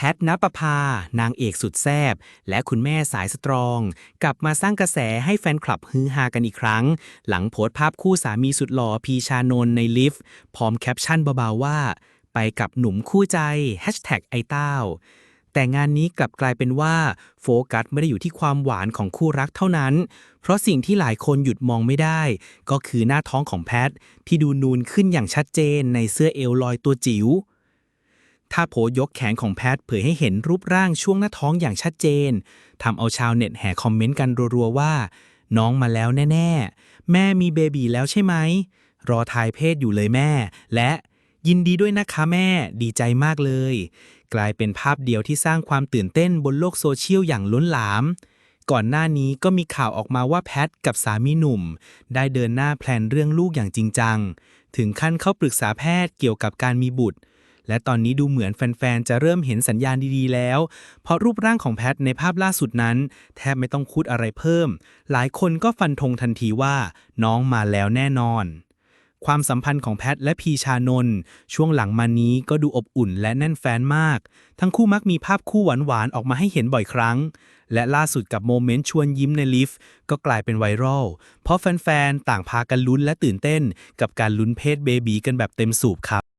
พทนปภา นางเอกสุดแซบและคุณแม่สายสตรอง กลับมาสร้างกระแสให้แฟนคลับฮือฮากันอีกครั้ง หลังโพสต์ภาพคู่สามีสุดหล่อพีชานนท์ในลิฟต์พร้อมแคปชั่นเบาๆว่า ไปกับหนุ่มคู่ใจแฮชแท็กไอเต้าแต่งานนี้กลับกลายเป็นว่า โฟกัสไม่ได้อยู่ที่ความหวานของคู่รักเท่านั้น เพราะสิ่งที่หลายคนหยุดมองไม่ได้ ก็คือหน้าท้องของแพทที่ดูนูนขึ้นอย่างชัดเจนในเสื้อเอวลอยตัวจิ๋ว ถ้าโผยกแขนของแพทเผยให้เห็นรูปร่างช่วงหน้าท้องอย่างชัดเจนทำเอาชาวเน็ตแห่คอมเมนต์กันรัวๆว่า น้องมาแล้วแน่ๆ แม่มีเบบีแล้วใช่ไหม รอทายเพศอยู่เลยแม่ และยินดีด้วยนะคะแม่ ดีใจมากเลย กลายเป็นภาพเดียวที่สร้างความตื่นเต้นบนโลกโซเชียลอย่างล้นหลาม ก่อนหน้านี้ก็มีข่าวออกมาว่าแพทกับสามีหนุ่ม ได้เดินหน้าแพลนเรื่องลูกอย่างจริงจัง ถึงขั้นเข้าปรึกษาแพทย์เกี่ยวกับการมีบุตร และตอนนี้ดูเหมือนแฟนๆ จะเริ่มเห็นสัญญาณดีๆ แล้ว เพราะรูปร่างของแพทในภาพล่าสุดนั้น แทบไม่ต้องพูดอะไรเพิ่ม หลายคนก็ฟันธงทันทีว่า น้องมาแล้วแน่นอน ความสัมพันธ์ของแพทและพีชานนท์ช่วงหลังมานี้ก็ดูอบอุ่นและแน่นแฟนมาก ทั้งคู่มักมีภาพคู่หวานๆ ออกมาให้เห็นบ่อยครั้ง และล่าสุดกับโมเมนต์ชวนยิ้มในลิฟต์ก็กลายเป็นไวรัล เพราะแฟนๆ ต่างพากันลุ้นและตื่นเต้น กับการลุ้นเพศเบบีกันแบบเต็มสูบครับ